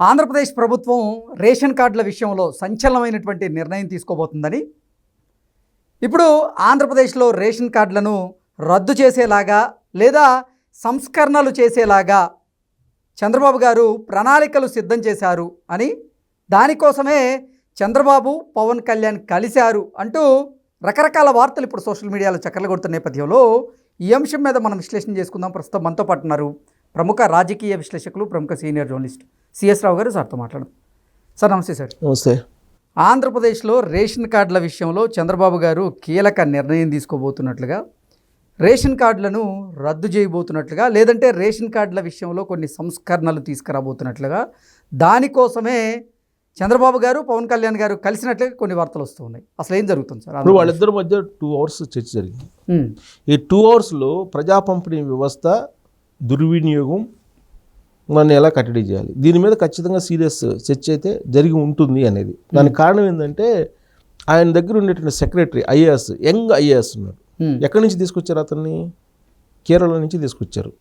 ఆంధ్రప్రదేశ్ ప్రభుత్వం రేషన్ కార్డుల విషయంలో సంచలనమైనటువంటి నిర్ణయం తీసుకోబోతుందని. ఇప్పుడు ఆంధ్రప్రదేశ్లో రేషన్ కార్డులను రద్దు చేసేలాగా లేదా సంస్కరణలు చేసేలాగా చంద్రబాబు గారు ప్రణాళికలు సిద్ధం చేశారు అని దానికోసమే చంద్రబాబు పవన్ కళ్యాణ్ కలిశారు అంటూ రకరకాల వార్తలు ఇప్పుడు సోషల్ మీడియాలో చక్కర్లు కొడుతున్న నేపథ్యంలో ఈ అంశం మీద మనం విశ్లేషణ చేసుకుందాం. ప్రస్తుతం మనతో పాటు ప్రముఖ రాజకీయ విశ్లేషకులు ప్రముఖ సీనియర్ జర్నలిస్ట్ సిఎస్ రావు గారు సార్తో మాట్లాడదాం. సార్ నమస్తే సార్. నమస్తే. ఆంధ్రప్రదేశ్లో రేషన్ కార్డుల విషయంలో చంద్రబాబు గారు కీలక నిర్ణయం తీసుకోబోతున్నట్లుగా రేషన్ కార్డులను రద్దు చేయబోతున్నట్లుగా లేదంటే రేషన్ కార్డుల విషయంలో కొన్ని సంస్కరణలు తీసుకురాబోతున్నట్లుగా దానికోసమే చంద్రబాబు గారు పవన్ కళ్యాణ్ గారు కలిసినట్లుగా కొన్ని వార్తలు వస్తూ ఉన్నాయి. అసలు ఏం జరుగుతుంది సార్? ఇప్పుడు వాళ్ళిద్దరి మధ్య టూ అవర్స్ చర్చ జరిగింది. ఈ టూ అవర్స్లో ప్రజా పంపిణీ వ్యవస్థ దుర్వినియోగం మనం ఎలా కట్టడి చేయాలి? దీని మీద ఖచ్చితంగా సీరియస్ చర్చ అయితే జరిగి ఉంటుంది అనేది. దానికి కారణం ఏంటంటే ఆయన దగ్గర ఉండేటువంటి సెక్రటరీ ఐఏఎస్ యంగ్ ఐఏఎస్ ఉన్నారు. ఎక్కడి నుంచి తీసుకొచ్చారు అతన్ని? కేరళ నుంచి తీసుకొచ్చారు.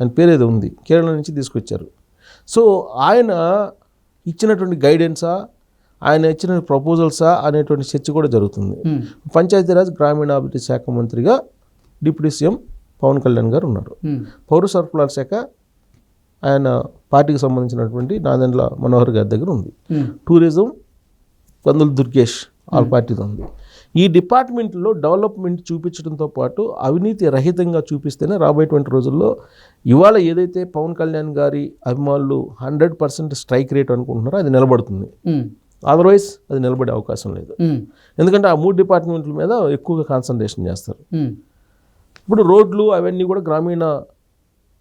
ఆయన పేరు ఏదో ఉంది. కేరళ నుంచి తీసుకొచ్చారు. సో ఆయన ఇచ్చినటువంటి గైడెన్సా? ఆయన ఇచ్చిన ప్రపోజల్సా? అనేటువంటి చర్చ కూడా జరుగుతుంది. పంచాయతీరాజ్ గ్రామీణాభివృద్ధి శాఖ మంత్రిగా డిప్యూటీ సీఎం పవన్ కళ్యాణ్ గారు ఉన్నారు. పౌర సరఫరాల శాఖ ఆయన పార్టీకి సంబంధించినటువంటి నాదెండ్ల మనోహర్ గారి దగ్గర ఉంది. టూరిజం కందుల దుర్గేష్ వాళ్ళ పార్టీతో ఉంది. ఈ డిపార్ట్మెంట్లో డెవలప్మెంట్ చూపించడంతో పాటు అవినీతి రహితంగా చూపిస్తేనే రాబోయేటువంటి రోజుల్లో ఇవాళ ఏదైతే పవన్ కళ్యాణ్ గారి అభిమానులు హండ్రెడ్ పర్సెంట్ స్ట్రైక్ రేట్ అనుకుంటున్నారో అది నిలబడుతుంది. అదర్వైజ్ అది నిలబడే అవకాశం లేదు. ఎందుకంటే ఆ మూడు డిపార్ట్మెంట్ల మీద ఎక్కువగా కాన్సన్ట్రేషన్ చేస్తారు. ఇప్పుడు రోడ్లు అవన్నీ కూడా గ్రామీణ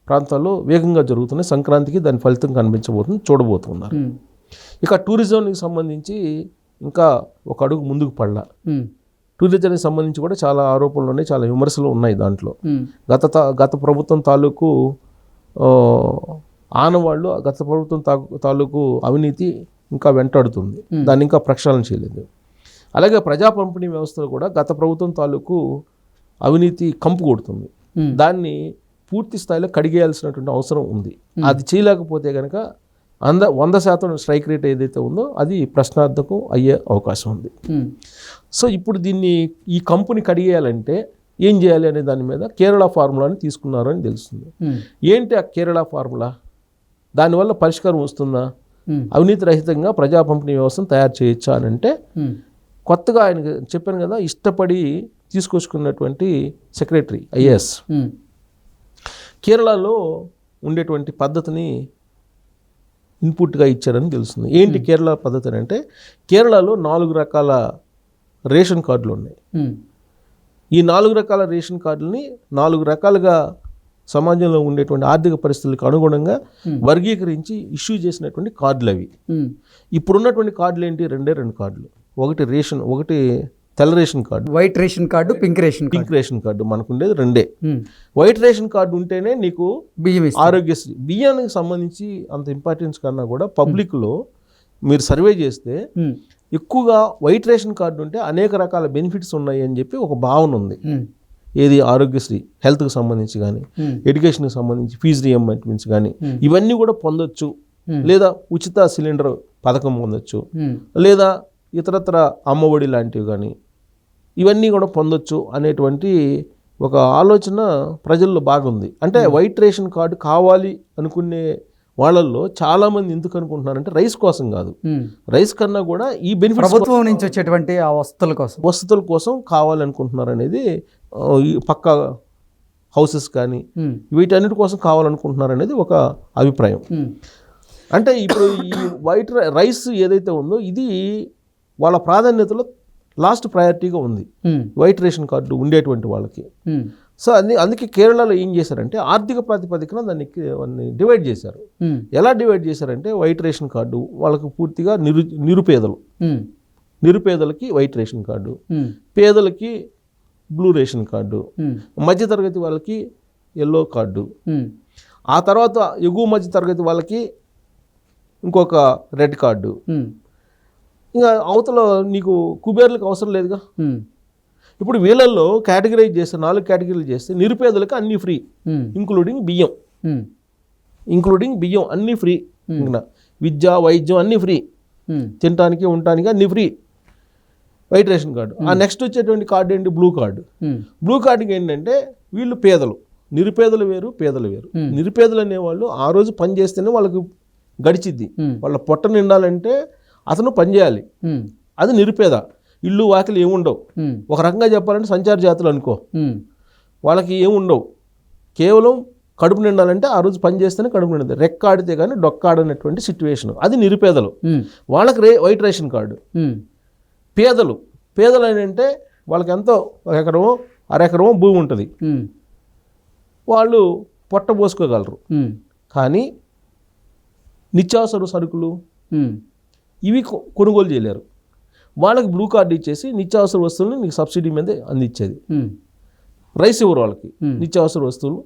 ప్రాంతాల్లో వేగంగా జరుగుతున్నాయి. సంక్రాంతికి దాని ఫలితం కనిపించబోతుంది చూడబోతున్నారు. ఇక టూరిజంకి సంబంధించి ఇంకా ఒక అడుగు ముందుకు పడలా. ఉమ్, టూరిజంకి సంబంధించి కూడా చాలా ఆరోపణలు ఉన్నాయి చాలా విమర్శలు ఉన్నాయి దాంట్లో. గత గత ప్రభుత్వం తాలూకు ఆనవాళ్ళు గత ప్రభుత్వం తాలూకు అవినీతి ఇంకా వెంటాడుతుంది. దాన్ని ఇంకా ప్రక్షాళన చేయలేదు. అలాగే ప్రజా పంపిణీ వ్యవస్థలో కూడా గత ప్రభుత్వం తాలూకు అవినీతి కంపు కొడుతుంది. దాన్ని పూర్తి స్థాయిలో కడిగేయాల్సినటువంటి అవసరం ఉంది. అది చేయలేకపోతే కనుక అంద వంద శాతం స్ట్రైక్ రేట్ ఏదైతే ఉందో అది ప్రశ్నార్థకం అయ్యే అవకాశం ఉంది. సో ఇప్పుడు దీన్ని ఈ కంపెనీ కడిగేయాలంటే ఏం చేయాలి అనే దాని మీద కేరళ ఫార్ములాని తీసుకున్నారు అని తెలుస్తుంది ఏంటి ఆ కేరళ ఫార్ములా? దానివల్ల పరిష్కారం వస్తుందా? అవినీతి రహితంగా ప్రజా పంపిణీ వ్యవస్థను తయారు చేయొచ్చా అని అంటే కొత్తగా ఆయన చెప్పాను కదా ఇష్టపడి తీసుకొచ్చుకున్నటువంటి సెక్రటరీ ఐఏఎస్. కేరళలో ఉండేటువంటి పద్ధతిని ఇన్పుట్గా ఇచ్చారని తెలుస్తుంది. ఏంటి కేరళ పద్ధతి అని అంటే కేరళలో నాలుగు రకాల రేషన్ కార్డులు ఉన్నాయి. ఈ నాలుగు రకాల రేషన్ కార్డులని నాలుగు రకాలుగా సమాజంలో ఉండేటువంటి ఆర్థిక పరిస్థితులకు అనుగుణంగా వర్గీకరించి ఇష్యూ చేసినటువంటి కార్డులు అవి ఇప్పుడున్నటువంటి కార్డులు ఏంటి? రెండే రెండు కార్డులు. ఒకటి రేషన్ ఒకటి తెల్ల ration card. White ration card pink ration pink ration card మనకు ఉండేది రెండే వైట్ రేషన్ కార్డు ఉంటేనే నీకు బియ్యం ఆరోగ్యశ్రీ. బియ్యానికి సంబంధించి అంత ఇంపార్టెన్స్ కన్నా కూడా పబ్లిక్లో మీరు సర్వే చేస్తే ఎక్కువగా వైట్ రేషన్ కార్డు ఉంటే అనేక రకాల బెనిఫిట్స్ ఉన్నాయి అని చెప్పి ఒక భావన ఉంది. ఏది ఆరోగ్యశ్రీ హెల్త్కి సంబంధించి కానీ ఎడ్యుకేషన్కి సంబంధించి ఫీజు రియంబర్స్మెంట్స్ కానీ ఇవన్నీ కూడా పొందొచ్చు. లేదా ఉచిత సిలిండర్ పథకం పొందొచ్చు. లేదా ఇతరత్ర అమ్మఒడి లాంటివి కానీ ఇవన్నీ కూడా పొందొచ్చు అనేటువంటి ఒక ఆలోచన ప్రజల్లో బాగుంది. అంటే వైట్ రేషన్ కార్డు కావాలి అనుకునే వాళ్ళల్లో చాలామంది ఎందుకు అనుకుంటున్నారంటే రైస్ కోసం కాదు. రైస్ కన్నా కూడా ఈ బెనిఫిట్స్ ప్రభుత్వం నుంచి వచ్చేటువంటి ఆ వస్తువుల కోసం. వసతుల కోసం కావాలనుకుంటున్నారు అనేది పక్క హౌసెస్ కానీ వీటన్నిటి కోసం కావాలనుకుంటున్నారు అనేది ఒక అభిప్రాయం. అంటే ఇప్పుడు ఈ వైట్ రైస్ ఏదైతే ఉందో ఇది వాళ్ళ ప్రాధాన్యతలో లాస్ట్ ప్రయారిటీగా ఉంది. వైట్ రేషన్ కార్డు ఉండేటువంటి వాళ్ళకి. సో అది అందుకే కేరళలో ఏం చేశారంటే ఆర్థిక ప్రాతిపదికన దాన్ని దాన్ని డివైడ్ చేశారు. ఎలా డివైడ్ చేశారంటే వైట్ రేషన్ కార్డు వాళ్ళకి పూర్తిగా నిరు నిరుపేదలు. నిరుపేదలకి వైట్ రేషన్ కార్డు. పేదలకి బ్లూ రేషన్ కార్డు. మధ్యతరగతి వాళ్ళకి ఎల్లో కార్డు. ఆ తర్వాత ఎగువ మధ్య తరగతి వాళ్ళకి ఇంకొక రెడ్ కార్డు. ఇంకా అవతల నీకు కుబేర్లకు అవసరం లేదుగా? ఇప్పుడు వీళ్ళల్లో కేటగిరైజ్ చేస్తే నాలుగు కేటగిరీలు చేస్తే నిరుపేదలకు అన్నీ ఫ్రీ ఇంక్లూడింగ్ బియ్యం. ఇంక్లూడింగ్ బియ్యం అన్నీ ఫ్రీ. ఇంకా విద్య వైద్యం అన్నీ ఫ్రీ. ఉమ్, తినడానికి ఉండటానికి అన్నీ ఫ్రీ. White ration card. ఆ నెక్స్ట్ వచ్చేటువంటి కార్డు ఏంటి? Blue card. బ్లూ కార్డుకి ఏంటంటే వీళ్ళు పేదలు. నిరుపేదలు వేరు పేదలు వేరు. నిరుపేదలు అనేవాళ్ళు ఆ రోజు పని చేస్తేనే వాళ్ళకి గడిచిద్ది. వాళ్ళ పొట్ట నిండాలంటే అతను పని చేయాలి. ఉమ్, అది నిరుపేద. ఇల్లు వాకిలు ఏముండవు. ఒక రకంగా చెప్పాలంటే సంచార జాతులు అనుకో. వాళ్ళకి ఏముండవు. కేవలం కడుపు నిండాలంటే ఆ రోజు పని చేస్తేనే కడుపు నిండదు రెక్కాడితే కానీ డొక్కాడనటువంటి సిచ్యువేషన్ అది నిరుపేదలు. వాళ్ళకి రే వైట్ రేషన్ కార్డు. పేదలు. పేదలు అని అంటే వాళ్ళకి ఎంతో ఒక ఎకరమో అరెకరమో భూమి ఉంటుంది. వాళ్ళు పొట్ట పోసుకోగలరు. కానీ నిత్యావసర సరుకులు ఇవి కొనుగోలు చేయలేరు. వాళ్ళకి బ్లూ కార్డు ఇచ్చేసి నిత్యావసర వస్తువులను నీకు సబ్సిడీ మీద అందించేది. రైస్ ఇవ్వరు వాళ్ళకి. నిత్యావసర వస్తువులు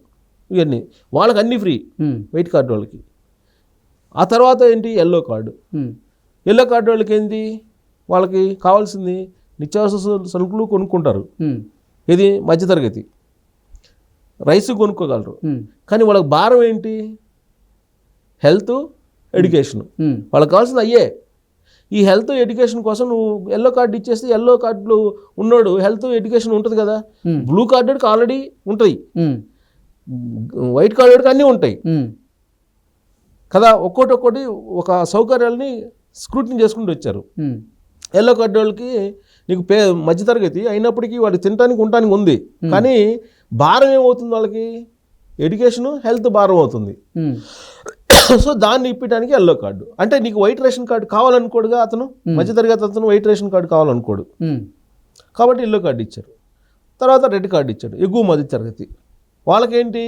ఇవన్నీ. వాళ్ళకి అన్నీ ఫ్రీ. వైట్ కార్డు వాళ్ళకి. ఆ తర్వాత ఏంటి? Yellow card. ఎల్లో కార్డు వాళ్ళకి ఏంటి వాళ్ళకి కావాల్సింది నిత్యావసర సరు- సరుకులు కొనుక్కుంటారు. ఇది మధ్యతరగతి. రైస్ కొనుక్కోగలరు. కానీ వాళ్ళకి భారం ఏంటి? Health education. వాళ్ళకి కావాల్సింది అయ్యే ఈ హెల్త్ ఎడ్యుకేషన్ కోసం నువ్వు ఎల్లో కార్డు ఇచ్చేస్తే ఎల్లో కార్డులు ఉన్నాడు హెల్త్ ఎడ్యుకేషన్ ఉంటుంది కదా. బ్లూ కార్డుకి ఆల్రెడీ ఉంటాయి వైట్ కార్డుకి అన్నీ ఉంటాయి. కదా ఒక్కోటి ఒక్కోటి ఒక సౌకర్యాలని స్క్రూటిని చేసుకుంటూ వచ్చారు. ఎల్లో కార్డు వాళ్ళకి నీకు పే మధ్యతరగతి అయినప్పటికీ వాళ్ళు తినడానికి ఉండటానికి ఉంది. కానీ భారం ఏమవుతుంది వాళ్ళకి? ఎడ్యుకేషన్ హెల్త్ భారం అవుతుంది. సో దాన్ని ఇప్పడానికి ఎల్లో కార్డు అంటే నీకు వైట్ రేషన్ కార్డు కావాలనుకోడుగా అతను మధ్యతరగతి అతను వైట్ రేషన్ కార్డు కావాలనుకోడు. కాబట్టి ఎల్లో కార్డు ఇచ్చారు. తర్వాత రెడ్ కార్డు ఇచ్చాడు. ఎగువ మధ్య తరగతి. వాళ్ళకేంటి?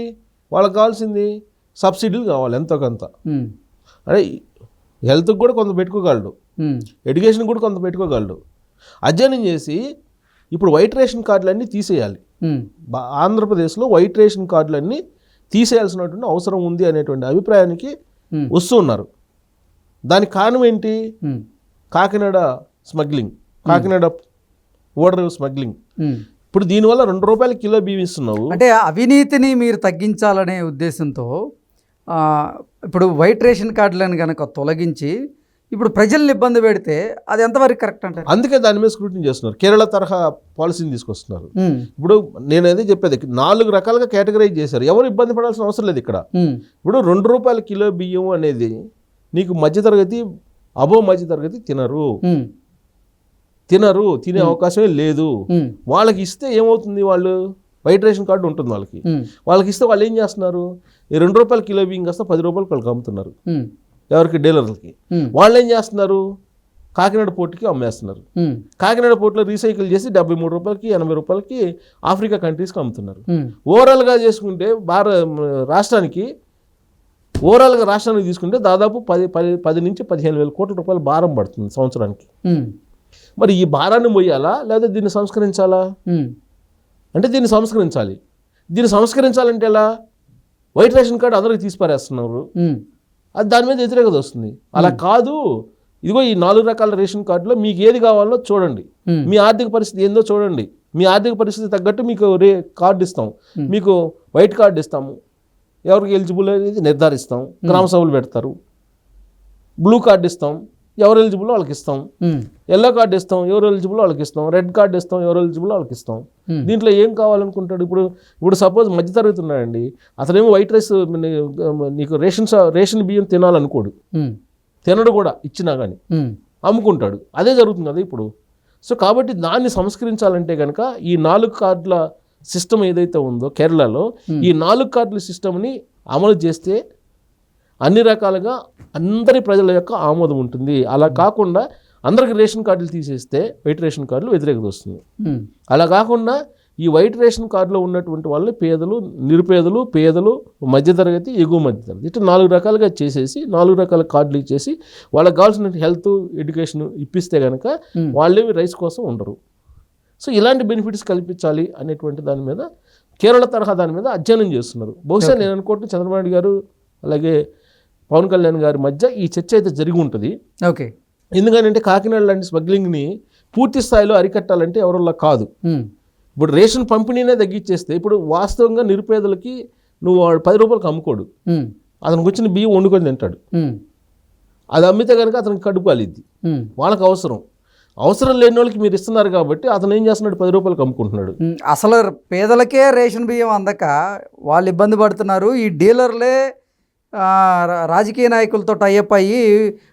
వాళ్ళకి కావాల్సింది సబ్సిడీలు కావాలి ఎంతో కొంత. అదే హెల్త్కి కూడా కొంత పెట్టుకోగలడు. ఎడ్యుకేషన్ కూడా కొంత పెట్టుకోగలడు. అధ్యయనం చేసి ఇప్పుడు వైట్ రేషన్ కార్డులన్నీ తీసేయాలి. ఆంధ్రప్రదేశ్లో వైట్ రేషన్ కార్డులన్నీ తీసేయాల్సినటువంటి అవసరం ఉంది అనేటువంటి అభిప్రాయానికి వస్తూ ఉన్నారు. దానికి కారణం ఏంటి? ఉమ్, కాకినాడ స్మగ్లింగ్. కాకినాడ ఓడర్ స్మగ్లింగ్. ఉమ్. ఇప్పుడు దీనివల్ల రెండు రూపాయల కిలో బియ్యం ఇస్తున్నావు. అంటే అవినీతిని మీరు తగ్గించాలనే ఉద్దేశంతో ఇప్పుడు వైట్ రేషన్ కార్డులను కనుక తొలగించి ఇప్పుడు ప్రజల్ని ఇబ్బంది పెడితే అది ఎంతవరకు కరెక్ట్ అంటారు? అందుకే దాని మీద స్క్రూటినీ చేస్తున్నారు. కేరళ తరహా పాలసీని తీసుకొస్తున్నారు. ఇప్పుడు నేను అదే చెప్పేది నాలుగు రకాలుగా కేటగరైజ్ చేశారు. ఎవరు ఇబ్బంది పడాల్సిన అవసరం లేదు ఇక్కడ. ఇప్పుడు రెండు రూపాయల కిలో బియ్యం అనేది నీకు మధ్యతరగతి అబో మధ్యతరగతి తినరు. తినరు తినే అవకాశమే లేదు. వాళ్ళకి ఇస్తే ఏమవుతుంది వాళ్ళు? వైట్ రేషన్ కార్డు ఉంటుంది వాళ్ళకి. వాళ్ళకి ఇస్తే వాళ్ళు ఏం చేస్తున్నారు? ఈ రెండు రూపాయల కిలో బియ్యం కాస్త పది రూపాయలు వాళ్ళకి అమ్ముతున్నారు. ఎవరికి? డీలర్లకి. వాళ్ళు ఏం చేస్తున్నారు? కాకినాడ పోర్టుకి అమ్మేస్తున్నారు. కాకినాడ పోర్టులో రీసైకిల్ చేసి డెబ్బై మూడు రూపాయలకి ఎనభై రూపాయలకి ఆఫ్రికా కంట్రీస్కి అమ్ముతున్నారు. ఓవరాల్గా చేసుకుంటే భార రాష్ట్రానికి ఓవరాల్గా రాష్ట్రానికి తీసుకుంటే దాదాపు పది పది పది నుంచి పదిహేను వేల కోట్ల రూపాయల భారం పడుతుంది సంవత్సరానికి. మరి ఈ భారాన్ని మొయ్యాలా లేదా దీన్ని సంస్కరించాలా? అంటే దీన్ని సంస్కరించాలి. దీన్ని సంస్కరించాలంటే ఎలా? వైట్ రేషన్ కార్డు అందరికి తీసిపారేస్తున్నారు. అది దాని మీద వ్యతిరేకత వస్తుంది. అలా కాదు. ఇదిగో ఈ నాలుగు రకాల రేషన్ కార్డులో మీకు ఏది కావాలో చూడండి. మీ ఆర్థిక పరిస్థితి ఏందో చూడండి. మీ ఆర్థిక పరిస్థితి తగ్గట్టు మీకు రే కార్డు ఇస్తాం. మీకు వైట్ కార్డు ఇస్తాము. ఎవరికి ఎలిజిబుల్ అనేది నిర్ధారిస్తాం. గ్రామ సభలు పెడతారు. బ్లూ కార్డు ఇస్తాం. ఎవరు ఎలిజిబుల్ వాళ్ళకి ఇస్తాం. ఎల్లో కార్డు ఇస్తాం ఎవరు ఎలిజిబుల్ వాళ్ళకి ఇస్తాం రెడ్ కార్డు ఇస్తాం ఎవరు ఎలిజిబుల్ వాళ్ళకి ఇస్తాం. దీంట్లో ఏం కావాలనుకుంటాడు? ఇప్పుడు ఇప్పుడు సపోజ్ మధ్యతరగతి ఉన్నాడండి అతనేమో వైట్ రైస్ నీకు రేషన్ రేషన్ బియ్యం తినాలనుకోడు. తినడు కూడా ఇచ్చినా కానీ అమ్ముకుంటాడు. అదే జరుగుతుంది కదా ఇప్పుడు. సో కాబట్టి దాన్ని సంస్కరించాలంటే కనుక ఈ నాలుగు కార్డుల సిస్టమ్ ఏదైతే ఉందో కేరళలో ఈ నాలుగు కార్డుల సిస్టమ్ని అమలు చేస్తే అన్ని రకాలుగా అందరి ప్రజల యొక్క ఆమోదం ఉంటుంది. అలా కాకుండా అందరికి రేషన్ కార్డులు తీసేస్తే వైట్ రేషన్ కార్డులు వ్యతిరేకత వస్తుంది. అలా కాకుండా ఈ వైట్ రేషన్ కార్డులో ఉన్నటువంటి వాళ్ళు పేదలు నిరుపేదలు పేదలు మధ్యతరగతి ఎగువ మధ్యతరగతి ఇట్లా నాలుగు రకాలుగా చేసేసి నాలుగు రకాల కార్డులు ఇచ్చేసి వాళ్ళకి కావాల్సిన హెల్త్ ఎడ్యుకేషన్ ఇప్పిస్తే కనుక. వాళ్ళేమి రైస్ కోసం ఉండరు. సో ఇలాంటి బెనిఫిట్స్ కల్పించాలి అనేటువంటి దాని మీద కేరళ తరహా దాని మీద అధ్యయనం చేస్తున్నారు. బహుశా నేను అనుకుంటున్న చంద్రబాబు నాయుడు గారు అలాగే పవన్ కళ్యాణ్ గారి మధ్య ఈ చర్చ అయితే జరిగి ఉంటుంది. ఓకే. ఎందుకంటే కాకినాడ లాంటి స్మగ్లింగ్ని పూర్తి స్థాయిలో అరికట్టాలంటే ఎవరిలా కాదు. ఇప్పుడు రేషన్ పంపిణీనే తగ్గించేస్తే ఇప్పుడు వాస్తవంగా నిరుపేదలకి నువ్వు వాడు పది రూపాయలకు అమ్ముకోడు. అతనికి వచ్చిన బియ్యం వండుకొని తింటాడు. అది అమ్మితే కనుక అతనికి కడుపు కాలిద్ది ఉమ్. వాళ్ళకి అవసరం. అవసరం లేని వాళ్ళకి మీరు ఇస్తున్నారు కాబట్టి అతను ఏం చేస్తున్నాడు? పది రూపాయలకు అమ్ముకుంటున్నాడు. అసలు పేదలకే రేషన్ బియ్యం అందక వాళ్ళు ఇబ్బంది పడుతున్నారు. ఈ డీలర్లే రాజకీయ నాయకులతో టైఅప్ అయ్యి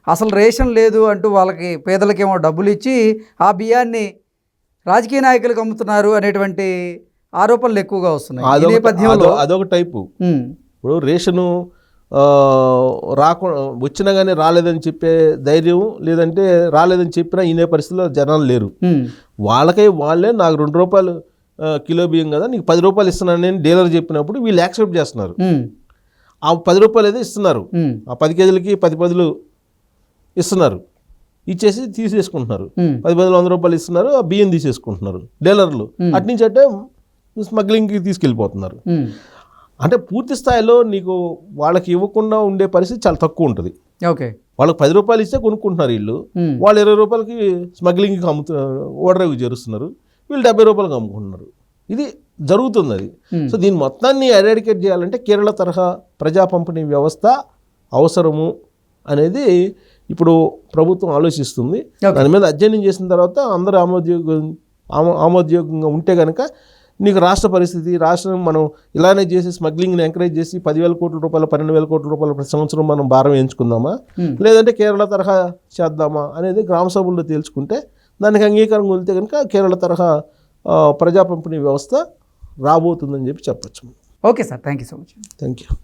అసలు రేషన్ లేదు అంటూ వాళ్ళకి పేదలకేమో డబ్బులు ఇచ్చి ఆ బియ్యాన్ని రాజకీయ నాయకులకు అమ్ముతున్నారు అనేటువంటి ఆరోపణలు ఎక్కువగా వస్తున్నాయి. ఈ అదొక నేపథ్యంలో అదొ- అదొక టైపు. ఇప్పుడు రేషను ఆ, రాకుండా వచ్చినా కానీ రాలేదని చెప్పే ధైర్యం లేదంటే రాలేదని చెప్పినా ఇనే పరిస్థితిలో జనాలు లేరు. వాళ్ళకై వాళ్ళే నాకు రెండు రూపాయలు కిలో బియ్యం కదా నీకు పది రూపాయలు ఇస్తున్నాను నేను డీలర్ చెప్పినప్పుడు వీళ్ళు యాక్సెప్ట్ చేస్తున్నారు. ఆ పది రూపాయలు అయితే ఇస్తున్నారు. ఆ పది కేజీలకి పది పదులు ఇస్తున్నారు. ఇచ్చేసి తీసేసుకుంటున్నారు. పది పదులు వంద రూపాయలు ఇస్తున్నారు. ఆ బియ్యం తీసేసుకుంటున్నారు. డీలర్లు. అట్నుంచి అంటే స్మగ్లింగ్కి తీసుకెళ్ళిపోతున్నారు. అంటే పూర్తి స్థాయిలో నీకు వాళ్ళకి ఇవ్వకుండా ఉండే పరిస్థితి చాలా తక్కువ ఉంటుంది. ఓకే. వాళ్ళకి పది రూపాయలు ఇస్తే కొనుక్కుంటున్నారు వీళ్ళు. వాళ్ళు ఇరవై రూపాయలకి స్మగ్లింగ్కి అమ్ముతు ఓడరేవి చేరుస్తున్నారు. వీళ్ళు డెబ్బై రూపాయలకి అమ్ముకుంటున్నారు. ఇది జరుగుతుంది అది సో దీని మొత్తాన్ని ఎరాడికేట్ చేయాలంటే కేరళ తరహా ప్రజా పంపిణీ వ్యవస్థ అవసరము అనేది ఇప్పుడు ప్రభుత్వం ఆలోచిస్తుంది. దాని మీద అధ్యయనం చేసిన తర్వాత అందరూ ఆమోదయోగం ఆమో- ఆమోదయోగంగా ఉంటే కనుక నీకు రాష్ట్ర పరిస్థితి రాష్ట్రం మనం ఇలానే చేసి స్మగ్లింగ్ని ఎంకరేజ్ చేసి పదివేల కోట్ల రూపాయలు పన్నెండు వేల కోట్ల రూపాయలు ప్రతి సంవత్సరం మనం భారం వేయించుకుందామా ఉమ్. లేదంటే కేరళ తరహా చేద్దామా అనేది గ్రామ సభల్లో తేల్చుకుంటే దానికి అంగీకారం కొలితే కనుక కేరళ తరహా ప్రజా పంపిణీ వ్యవస్థ రాబోతుందని చెప్పి చెప్పచ్చు. Okay sir. Thank you so much. Thank you